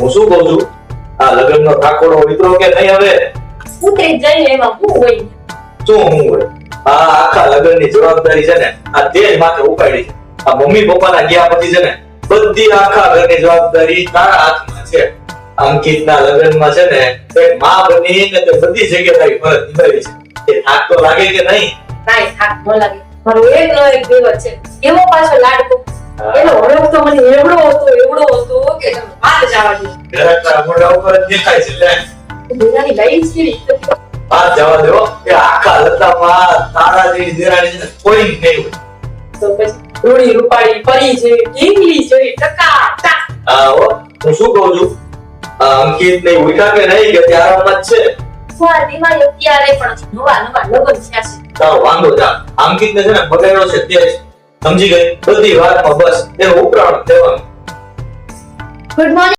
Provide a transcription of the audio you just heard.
હું શું કહું છું? આ લગ્નનો ઠાકોરો મિત્રો કે નહીં હવે? ઉતરી જઈને એમાં હું હોય? શું હું હોય? આ આખા લગ્નની જવાબદારી છે ને આ તે જ માથે ઉપાડી છે. આ મમ્મી પપ્પાના ગયા પછી છે ને બધી આખા ઘરની જવાબદારી તારા હાથમાં છે. અંકિતના લગ્નમાં છે ને તે માં બની ને તે બધી જગ્યાએ ફરજ નિભાવી છે. એ થાક તો લાગે કે નહીં? કાંઈ થાક ન લાગે. મારો એક નો એક દિવસ છે. એવો પાછો લાડકો. એનો ઓળખ તો મને એવડો હતો એવડો હતો કે તમે શું કહું છું અંકિત ને ઉઠા કે નહીં કે ત્યારામાં જ છે સ્વાદ અત્યારે પણ નવા નવા વાંધો જા અંકિત ને છે ને બગાડ્યો છે તે સમજી ગઈ બધી વાતમાં બસ એ ઉપરાણ દેવાનું Good morning.